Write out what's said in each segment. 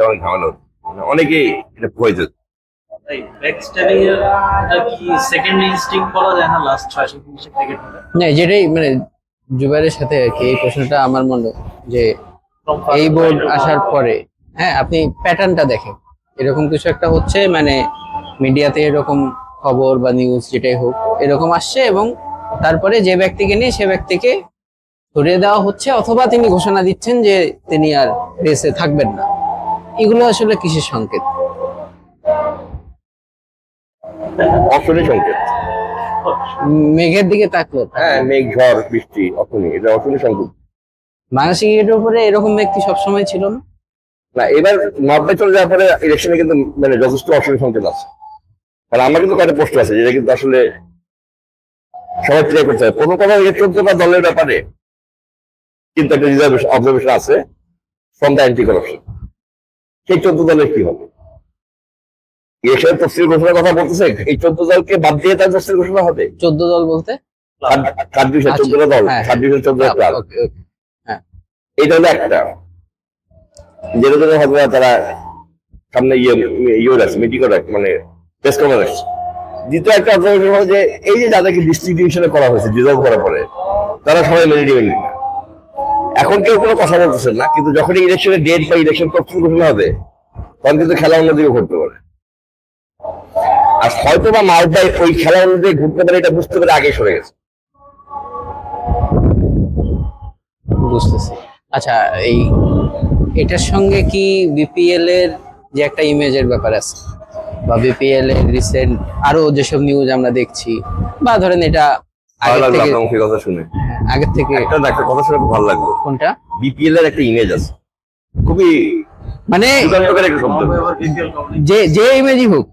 জিনিসটা অনেক ঝামেলা হতো। মানে অনেকেই এটা না ক্রিকেট না যেটাই মানে জুবাইরের সাথে আর কি এই প্রশ্নটা আমার মনে যে এই বোর্ড আসার পরে হ্যাঁ আপনি প্যাটার্নটা দেখেন। এরকম কিছু একটা হচ্ছে মানে মিডিয়াতে এরকম খবর বা নিউজ যেটাই হোক এরকম আসছে এবং তারপরে যে ব্যক্তিকে নিয়ে সে ব্যক্তিকে ধরিয়ে দেওয়া হচ্ছে অথবা তিনি ঘোষণা দিচ্ছেন যে তিনি আর রেসে থাকবেন না। এগুলো আসলে কিসের সংকেত? অশনি সংকেত। মেঘের দিকে তাকলো। হ্যাঁ মেঘ ঝড় বৃষ্টি অশনি এটা অশনি সংকেত। বাংলাদেশ ক্রিকেটের উপরে এরকম ব্যক্তি সবসময় ছিল না? না এবার নব্বই চলে যাওয়ার পরে ইলেকশনে কিন্তু মানে যথেষ্ট অশনি সংকেত আছে। কারণ আমার কিন্তু কয়েকটা পোস্ট আছে যেটা কিন্তু আসলে সবাই ক্লিয়ার করতে হবে। প্রথম কথা এই চোদ্দটা দলের ব্যাপারে কিন্তু একটা রিজার্ভেশন অবজারভেশন আছে ফ্রম দ্য অ্যান্টি কারাপশন সেই চোদ্দ দলের কি হবে? ইলেকশনের তফসিল ঘোষণার কথা বলতেছে এই চোদ্দ দলকে বাদ দিয়ে তার তফসিল ঘোষণা হবে? চোদ্দ দল বলতে? আচ্ছা, চোদ্দটা দল? ডিভিশন চোদ্দটা ক্লাব এটা হলো একটা। যেটা জন্য হয়তো তারা সামনে ইয়ে ইয়ে রাখছে মিটিং মানে প্রেস কনফারেন্স দ্বিতীয় একটা অবজারভেশন হলো যে এই যে যাদেরকে ডিস্ট্রিক্ট ডিভিশনে করা হয়েছে ডিজার্ভ করার পরে তারা সবাই মেনে নেবেন। না এখন কেউ কোনো কথা বলতেছেন না, কিন্তু যখন ইলেকশনের ডেট বা ইলেকশন তথ্য ঘোষণা হবে, তখন কিন্তু খেলা অন্যদিকে ঘটতে পারে। আর হয়তো বা মালদায় ওই খেলা অন্যদিকে ঘুরতে পারে, এটা বুঝতে পারে আগে সরে গেছে। বুঝতেছি। আচ্ছা এই এটার সঙ্গে কি বিপিএল এর যে একটা ইমেজের ব্যাপার আছে, বা বিপিএল এর রিসেন্ট আরও যেসব নিউজ আমরা দেখছি, বা ধরেন এটা ভালো আগের লাগল থেকে আপনার মুখে কথা শুনে। আগের থেকে একটা একটা কথা শুনে খুব ভালো লাগল। কোনটা? বিপিএল এর একটা ইমেজ আছে। খুবই মানে যে যে ইমেজই হোক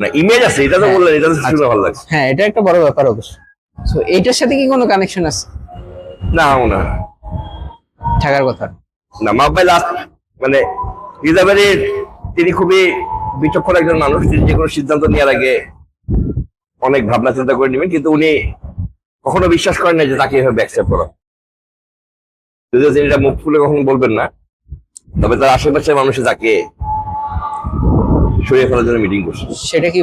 না ইমেজ আছে এটা তো বললেন এটা তো শুনে ভালো লাগছে। হ্যাঁ এটা একটা বড় ব্যাপার অবশ্য তো এইটার সাথে কি কোনো কানেকশন আছে? না না। থাকার কথা। না লাস্ট মানে রিজার্ভের তিনি খুবই বিচক্ষণ একজন মানুষ তিনি যে কোনো সিদ্ধান্ত নেওয়ার আগে অনেক ভাবনা চিন্তা করে নেবেন কিন্তু উনি কখনো বিশ্বাস করেন না যে তাকে এভাবে অ্যাকসেপ্ট করা। যদিও তিনি এটা মুখ খুলে কখনো বলবেন না, তবে তার আশেপাশের মানুষে তাকে সরিয়ে ফেলার জন্য মিটিং করছে। সেটা কি